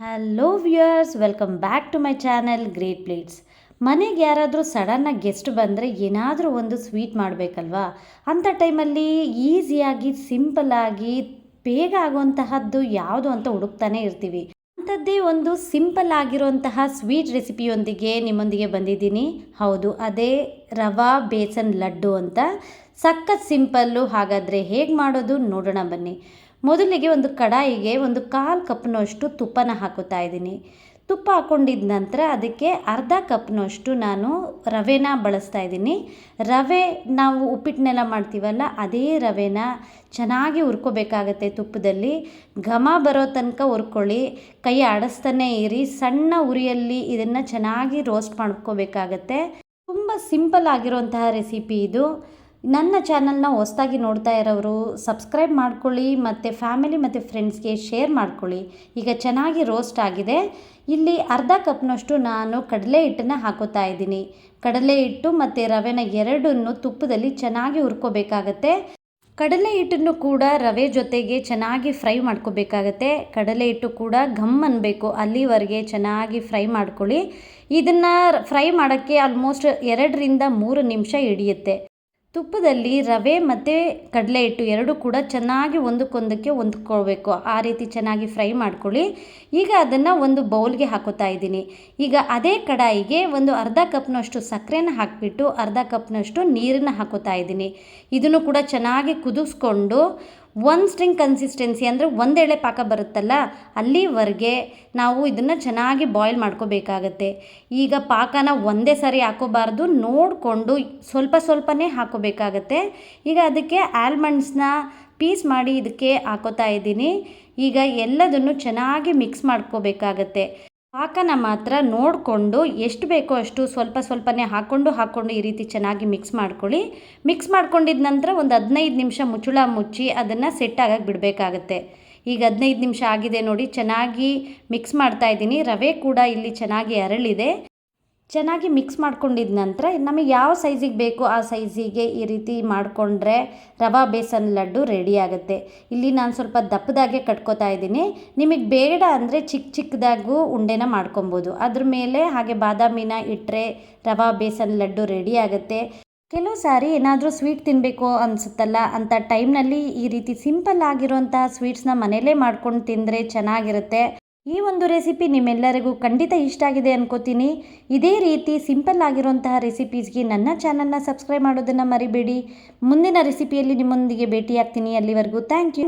Hello viewers welcome back to my channel great plates ಮನೆಗೆ ಯಾರಾದರೂ ಸಡನ್ನಾಗಿ ಗೆಸ್ಟ್ ಬಂದರೆ ಏನಾದರೂ ಒಂದು ಸ್ವೀಟ್ ಮಾಡಬೇಕಲ್ವಾ? ಅಂಥ ಟೈಮಲ್ಲಿ ಈಸಿಯಾಗಿ ಸಿಂಪಲ್ಲಾಗಿ ಬೇಗ ಆಗುವಂತಹದ್ದು ಯಾವುದು ಅಂತ ಹುಡುಕ್ತಾನೆ ಇರ್ತೀವಿ. ಅಂಥದ್ದೇ ಒಂದು ಸಿಂಪಲ್ ಆಗಿರುವಂತಹ ಸ್ವೀಟ್ ರೆಸಿಪಿಯೊಂದಿಗೆ ನಿಮ್ಮೊಂದಿಗೆ ಬಂದಿದ್ದೀನಿ. ಹೌದು, ಅದೇ ರವಾ ಬೇಸನ್ ಲಡ್ಡು ಅಂತ. ಸಖತ್ ಸಿಂಪಲ್ಲು ಹಾಗಾದರೆ ಹೇಗೆ ಮಾಡೋದು ನೋಡೋಣ ಬನ್ನಿ. ಮೊದಲಿಗೆ ಒಂದು ಕಡಾಯಿಗೆ ಒಂದು ಕಾಲು ಕಪ್ನಷ್ಟು ತುಪ್ಪನ ಹಾಕೋತಾ ಇದ್ದೀನಿ. ತುಪ್ಪ ಹಾಕ್ಕೊಂಡಿದ್ದ ನಂತರ ಅದಕ್ಕೆ ಅರ್ಧ ಕಪ್ನಷ್ಟು ನಾನು ರವೆನ ಬಳಸ್ತಾ ಇದ್ದೀನಿ. ರವೆ ನಾವು ಉಪ್ಪಿಟ್ಟನ್ನೆಲ್ಲ ಮಾಡ್ತೀವಲ್ಲ, ಅದೇ ರವೆನ ಚೆನ್ನಾಗಿ ಹುರ್ಕೋಬೇಕಾಗತ್ತೆ ತುಪ್ಪದಲ್ಲಿ. ಘಮ ಬರೋ ತನಕ ಹುರ್ಕೊಳ್ಳಿ, ಕೈ ಆಡಿಸ್ತಾನೆ ಇರಿ, ಸಣ್ಣ ಉರಿಯಲ್ಲಿ ಇದನ್ನು ಚೆನ್ನಾಗಿ ರೋಸ್ಟ್ ಮಾಡ್ಕೋಬೇಕಾಗತ್ತೆ. ತುಂಬ ಸಿಂಪಲ್ ಆಗಿರುವಂತಹ ರೆಸಿಪಿ ಇದು. ನನ್ನ ಚಾನಲ್ನ ಹೊಸ್ದಾಗಿ ನೋಡ್ತಾ ಇರೋರು ಸಬ್ಸ್ಕ್ರೈಬ್ ಮಾಡ್ಕೊಳ್ಳಿ ಮತ್ತು ಫ್ಯಾಮಿಲಿ ಮತ್ತು ಫ್ರೆಂಡ್ಸ್ಗೆ ಶೇರ್ ಮಾಡ್ಕೊಳ್ಳಿ. ಈಗ ಚೆನ್ನಾಗಿ ರೋಸ್ಟ್ ಆಗಿದೆ. ಇಲ್ಲಿ ಅರ್ಧ ಕಪ್ನಷ್ಟು ನಾನು ಕಡಲೆ ಹಿಟ್ಟನ್ನು ಹಾಕೋತಾ ಇದ್ದೀನಿ. ಕಡಲೆ ಹಿಟ್ಟು ಮತ್ತು ರವೆನ ಎರಡನ್ನು ತುಪ್ಪದಲ್ಲಿ ಚೆನ್ನಾಗಿ ಹುರ್ಕೋಬೇಕಾಗತ್ತೆ. ಕಡಲೆ ಹಿಟ್ಟನ್ನು ಕೂಡ ರವೆ ಜೊತೆಗೆ ಚೆನ್ನಾಗಿ ಫ್ರೈ ಮಾಡ್ಕೋಬೇಕಾಗತ್ತೆ. ಕಡಲೆ ಹಿಟ್ಟು ಕೂಡ ಘಮ್ ಅನ್ನಬೇಕು ಅಲ್ಲಿವರೆಗೆ ಚೆನ್ನಾಗಿ ಫ್ರೈ ಮಾಡ್ಕೊಳ್ಳಿ. ಇದನ್ನು ಫ್ರೈ ಮಾಡೋಕ್ಕೆ ಆಲ್ಮೋಸ್ಟ್ ಎರಡರಿಂದ ಮೂರು ನಿಮಿಷ ಹಿಡಿಯುತ್ತೆ. ತುಪ್ಪದಲ್ಲಿ ರವೆ ಮತ್ತು ಕಡಲೆ ಹಿಟ್ಟು ಎರಡೂ ಕೂಡ ಚೆನ್ನಾಗಿ ಒಂದಕ್ಕೊಂದಕ್ಕೆ ಹೊಂದ್ಕೊಳ್ಬೇಕು. ಆ ರೀತಿ ಚೆನ್ನಾಗಿ ಫ್ರೈ ಮಾಡ್ಕೊಳ್ಳಿ. ಈಗ ಅದನ್ನು ಒಂದು ಬೌಲ್ಗೆ ಹಾಕೋತಾ ಇದ್ದೀನಿ. ಈಗ ಅದೇ ಕಡಾಯಿಗೆ ಒಂದು ಅರ್ಧ ಕಪ್ನಷ್ಟು ಸಕ್ಕರೆನ ಹಾಕಿಬಿಟ್ಟು ಅರ್ಧ ಕಪ್ನಷ್ಟು ನೀರನ್ನು ಹಾಕೋತಾ ಇದ್ದೀನಿ. ಇದನ್ನು ಕೂಡ ಚೆನ್ನಾಗಿ ಕುದಿಸ್ಕೊಂಡು ಒಂದು ಸ್ಟ್ರಿಂಗ್ ಕನ್ಸಿಸ್ಟೆನ್ಸಿ ಅಂದರೆ ಒಂದೆಳೆ ಪಾಕ ಬರುತ್ತಲ್ಲ, ಅಲ್ಲಿವರೆಗೆ ನಾವು ಇದನ್ನು ಚೆನ್ನಾಗಿ ಬಾಯ್ಲ್ ಮಾಡ್ಕೋಬೇಕಾಗತ್ತೆ. ಈಗ ಪಾಕನ ಒಂದೇ ಸಾರಿ ಹಾಕೋಬಾರ್ದು, ನೋಡಿಕೊಂಡು ಸ್ವಲ್ಪ ಸ್ವಲ್ಪನೇ ಹಾಕೋಬೇಕಾಗತ್ತೆ. ಈಗ ಅದಕ್ಕೆ ಆಲ್ಮಂಡ್ಸ್ನ ಪೀಸ್ ಮಾಡಿ ಇದಕ್ಕೆ ಹಾಕೋತಾ ಇದ್ದೀನಿ. ಈಗ ಎಲ್ಲದನ್ನು ಚೆನ್ನಾಗಿ ಮಿಕ್ಸ್ ಮಾಡ್ಕೋಬೇಕಾಗತ್ತೆ. ಪಾಕನ ಮಾತ್ರ ನೋಡಿಕೊಂಡು ಎಷ್ಟು ಬೇಕೋ ಅಷ್ಟು ಸ್ವಲ್ಪ ಸ್ವಲ್ಪನೇ ಹಾಕ್ಕೊಂಡು ಹಾಕ್ಕೊಂಡು ಈ ರೀತಿ ಚೆನ್ನಾಗಿ ಮಿಕ್ಸ್ ಮಾಡ್ಕೊಳ್ಳಿ. ಮಿಕ್ಸ್ ಮಾಡ್ಕೊಂಡಿದ್ದ ನಂತರ ಒಂದು ಹದಿನೈದು ನಿಮಿಷ ಮುಚ್ಚುಳ ಮುಚ್ಚಿ ಅದನ್ನು ಸೆಟ್ ಆಗಕ್ಕೆ ಬಿಡಬೇಕಾಗತ್ತೆ. ಈಗ ಹದಿನೈದು ನಿಮಿಷ ಆಗಿದೆ ನೋಡಿ, ಚೆನ್ನಾಗಿ ಮಿಕ್ಸ್ ಮಾಡ್ತಾ ಇದ್ದೀನಿ. ರವೆ ಕೂಡ ಇಲ್ಲಿ ಚೆನ್ನಾಗಿ ಅರಳಿದೆ. ಚೆನ್ನಾಗಿ ಮಿಕ್ಸ್ ಮಾಡ್ಕೊಂಡಿದ ನಂತರ ನಮಗೆ ಯಾವ ಸೈಜಿಗೆ ಬೇಕು ಆ ಸೈಜಿಗೆ ಈ ರೀತಿ ಮಾಡಿಕೊಂಡ್ರೆ ರವಾ ಬೇಸನ್ ಲಡ್ಡು ರೆಡಿ ಆಗುತ್ತೆ. ಇಲ್ಲಿ ನಾನು ಸ್ವಲ್ಪ ದಪ್ಪದಾಗೆ ಕಟ್ಕೋತಾ ಇದ್ದೀನಿ. ನಿಮಗೆ ಬೇಡ ಅಂದರೆ ಚಿಕ್ಕ ಚಿಕ್ಕದಾಗೂ ಉಂಡೆನ ಮಾಡ್ಕೊಬೋದು. ಅದ್ರ ಮೇಲೆ ಹಾಗೆ ಬಾದಾಮಿನ ಇಟ್ಟರೆ ರವಾ ಬೇಸನ್ ಲಡ್ಡು ರೆಡಿ ಆಗುತ್ತೆ. ಕೆಲವು ಸಾರಿ ಏನಾದರೂ ಸ್ವೀಟ್ ತಿನ್ನಬೇಕು ಅನಿಸುತ್ತಲ್ಲ ಅಂಥ ಟೈಮ್ನಲ್ಲಿ ಈ ರೀತಿ ಸಿಂಪಲ್ ಆಗಿರುವಂತಹ ಸ್ವೀಟ್ಸ್ನ ಮನೆಯಲ್ಲೇ ಮಾಡ್ಕೊಂಡು ತಿಂದರೆ ಚೆನ್ನಾಗಿರುತ್ತೆ. ಈ ಒಂದು ರೆಸಿಪಿ ನಿಮ್ಮೆಲ್ಲರಿಗೂ ಖಂಡಿತ ಇಷ್ಟ ಆಗಿದೆ ಅನ್ಕೋತೀನಿ. ಇದೇ ರೀತಿ ಸಿಂಪಲ್ ಆಗಿರುವಂತಹ ರೆಸಿಪೀಸ್ಗೆ ನನ್ನ ಚಾನಲ್ನ ಸಬ್ಸ್ಕ್ರೈಬ್ ಮಾಡೋದನ್ನು ಮರಿಬೇಡಿ. ಮುಂದಿನ ರೆಸಿಪಿಯಲ್ಲಿ ನಿಮ್ಮೊಂದಿಗೆ ಭೇಟಿಯಾಗ್ತೀನಿ ಅಲ್ಲಿವರೆಗೂ. Thank you.